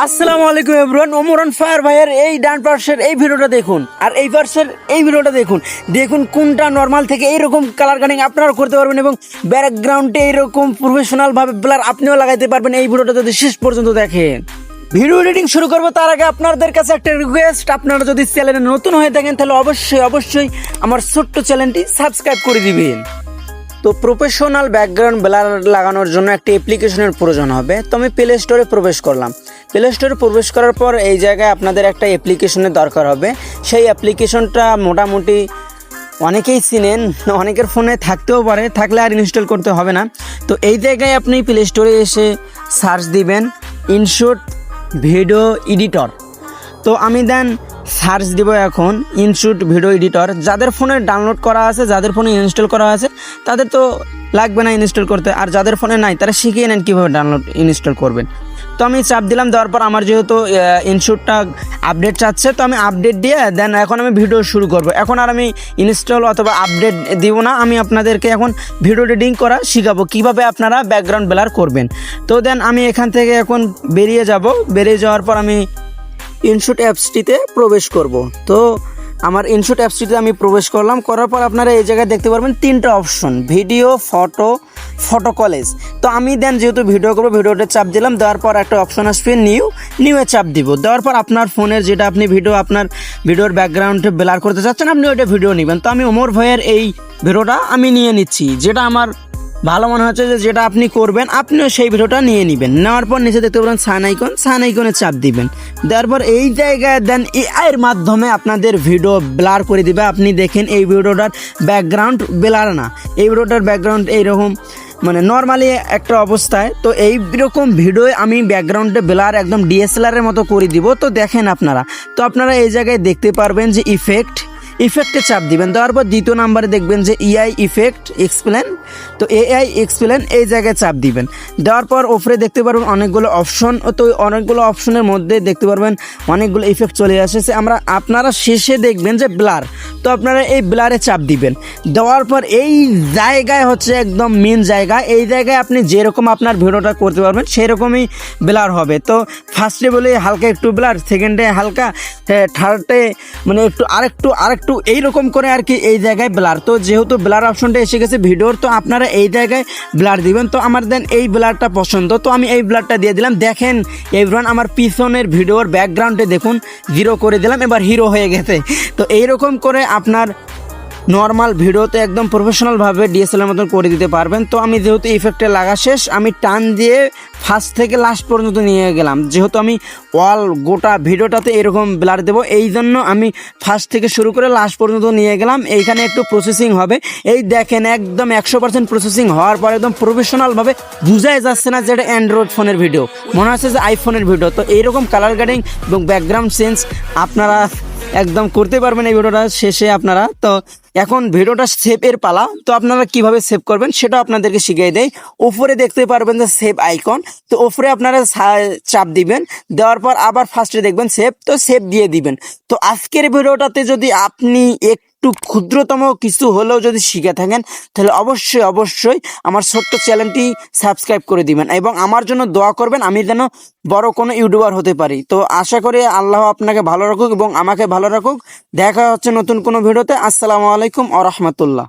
আসসালামু আলাইকুম everyone, Omran fire ভাইয়ের এই ডান পার্শ্বের এই ভিডিওটা দেখুন। আর এই পার্শ্বের এই ভিডিওটা দেখুন। দেখুন কোনটা নর্মাল থেকে এইরকম কালার কাটিং আপনারা করতে পারবেন এবং ব্যাকগ্রাউন্ডে এইরকম প্রফেশনাল ভাবে ব্লার আপনিও লাগাইতে পারবেন। এই ভিডিওটা যদি শেষ পর্যন্ত দেখেন। ভিডিও এডিটিং শুরু করব তার আগে আপনাদের কাছে একটা রিকোয়েস্ট আপনারা যদি চ্যানেলে নতুন হয়ে থাকেন, তাহলে অবশ্যই অবশ্যই আমার ছোট্ট চ্যানেলটি সাবস্ক্রাইব করে দিবেন। তো প্রফেশনাল ব্যাকগ্রাউন্ড ব্লার লাগানোর জন্য একটি অ্যাপ্লিকেশনের প্রয়োজন হবে। তো আমি প্লে স্টোরে প্রবেশ করলাম। প্লে স্টোরে প্রবেশ করার পর এই জায়গায় আপনাদের একটা অ্যাপ্লিকেশনের দরকার হবে। সেই অ্যাপ্লিকেশনটা মোটামুটি অনেকেই চিনেন, অনেকের ফোনে থাকতেও পারে, থাকলে আর ইনস্টল করতে হবে না। তো এই জায়গায় আপনি প্লে স্টোরে এসে সার্চ দিবেন ইনশুট ভিডিও এডিটর তো আমি দেন সার্চ দিব এখন ইনশুট ভিডিও এডিটর। যাদের ফোনে ডাউনলোড করা আছে, যাদের ফোনে ইনস্টল করা আছে, তাদের তো লাগবে না ইনস্টল করতে। আর যাদের ফোনে নাই, তারা শিখিয়ে নেন কীভাবে ডাউনলোড, ইনস্টল করবেন। তো আমি চাপ দিলাম, দেওয়ার পর আমার যেহেতু ইনশুটটা আপডেট চাচ্ছে, তো আমি আপডেট দিয়ে দেন এখন আমি ভিডিও শুরু করব। এখন আর আমি ইনস্টল অথবা আপডেট দিব না, আমি আপনাদেরকে এখন ভিডিও এডিটিং করা শিখাবো, কীভাবে আপনারা ব্যাকগ্রাউন্ড ব্লার করবেন। তো দেন আমি এখান থেকে এখন বেরিয়ে যাব। বেরিয়ে যাওয়ার পর আমি ইনশুট অ্যাপসটিতে প্রবেশ করব। তো আমার ইনশুট অ্যাপসটিতে আমি প্রবেশ করলাম, করার পর আপনারা এই জায়গায় দেখতে পারবেন তিনটা option, video, photo photo collage. তো আমি দেন যেহেতু ভিডিও করব, ভিডিওতে চাপ দিলাম, দেওয়ার পর একটা অপশন আসবে নিউ, নিউয়ে চাপ দিব। দেওয়ার পর আপনার ফোনের যেটা আপনি ভিডিও, আপনার ভিডিওর ব্যাকগ্রাউন্ডে ব্লার করতে চাচ্ছেন, আপনি ওইটা ভিডিও নেবেন। তো আমি ওমর ভাইয়ের এই ভিডিওটা আমি নিয়ে নিচ্ছি, যেটা আমার ভালো মনে হচ্ছে যে যেটা আপনি করবেন, আপনিও সেই ভিডিওটা নিয়ে নেবেন। নেওয়ার পর নিচে দেখতে পারেন সান আইকন সান আইকনে চাপ দিবেন। দেওয়ার পর এই জায়গায় দেন এআইয়ের মাধ্যমে আপনাদের ভিডিও ব্লার করে দিবে। আপনি দেখেন এই ভিডিওটার ব্যাকগ্রাউন্ড ব্লার না। এই ভিডিওটার ব্যাকগ্রাউন্ড এইরকম মানে নর্মালি একটা অবস্থায়। তো এই রকম ভিডিও আমি ব্যাকগ্রাউন্ডে ব্লার একদম ডিএসএলআর এর মতো করে দিব। তো দেখেন আপনারা। তো আপনারা এই জায়গায় দেখতে পারবেন যে ইফেক্ট ইফেক্টে চাপ দিবেন। দেওয়ার পর দ্বিতীয় নাম্বারে দেখবেন যে ইআই ইফেক্ট এক্সপ্লেন তো এআই এক্সপ্লেন এই জায়গায় চাপ দিবেন। দেওয়ার পর ওপরে দেখতে পারবেন অনেকগুলো অপশন তো অনেকগুলো অপশনের মধ্যে দেখতে পারবেন অনেকগুলো ইফেক্ট চলে আসেছে। আমরা আপনারা শেষে দেখবেন যে ব্লার তো আপনারা এই ব্লারে চাপ দিবেন। দেওয়ার পর এই জায়গায় হচ্ছে একদম মেন জায়গা, এই জায়গায় আপনি যেরকম আপনার ভিডিওটা করতে পারবেন, সেরকমই ব্লার হবে। তো ফার্স্টে বলে হালকা একটু ব্লার সেকেন্ডে হালকা থার্ডে মানে একটু আরেকটু আরেকটু এইরকম করে আর কি এই জায়গায় ব্লার তো যেহেতু ব্লার অপশনটা এসে গেছে ভিডিওর, তো আপনারা এই জায়গায় ব্লার দিবেন। তো আমার দেন এই ব্লারটা পছন্দ। তো আমি এই ব্লারটা দিয়ে দিলাম। দেখেন এভরান আমার পিছনের ভিডিওর ব্যাকগ্রাউন্ডে দেখুন জিরো করে দিলাম। এবার হিরো হয়ে গেছে। তো এইরকম করে আপনার নর্মাল ভিডিওতে একদম প্রফেশনালভাবে ডিএসএলআর মতন করে দিতে পারবেন। তো আমি যেহেতু ইফেক্টে লাগা শেষ, আমি টান দিয়ে ফার্স্ট থেকে লাস্ট পর্যন্ত নিয়ে গেলাম। যেহেতু আমি অল গোটা ভিডিওটাতে এরকম ব্লার দেবো, এই জন্য আমি ফার্স্ট থেকে শুরু করে লাস্ট পর্যন্ত নিয়ে গেলাম। এইখানে একটু প্রসেসিং হবে। এই দেখেন একদম একশো পার্সেন্ট প্রসেসিং হওয়ার পর একদম প্রফেশনালভাবে বোঝাই যাচ্ছে না যে এটা অ্যান্ড্রয়েড ফোনের ভিডিও মনে হচ্ছে যে আইফোনের ভিডিও তো এইরকম কালার গ্রেডিং এবং ব্যাকগ্রাউন্ড সেন্স আপনারা একদম করতে পারবেন এই ভিডিওটা শেষে আপনারা। তো এখন ভিডিওটা সেভের পালা। তো আপনারা কীভাবে সেভ করবেন সেটা আপনাদেরকে শিখিয়ে দেয় উপরে দেখতে পারবেন যে সেভ আইকন। তো ওপরে আপনারা চাপ দিবেন। দেওয়ার পর আবার ফার্স্টে দেখবেন সেভ তো সেভ দিয়ে দিবেন। তো আজকের ভিডিওটাতে যদি আপনি একটু ক্ষুদ্রতম কিছু হলেও যদি শিখে থাকেন, তাহলে অবশ্যই অবশ্যই আমার ছোট্ট চ্যানেলটি সাবস্ক্রাইব করে দিবেন এবং আমার জন্য দোয়া করবেন আমি যেন বড় কোনো ইউটিউবার হতে পারি। তো আশা করি আল্লাহ আপনাকে ভালো রাখুক এবং আমাকে ভালো রাখুক। দেখা হচ্ছে নতুন কোনো ভিডিওতে। আসসালামু আলাইকুম আ রহমতুল্লাহ।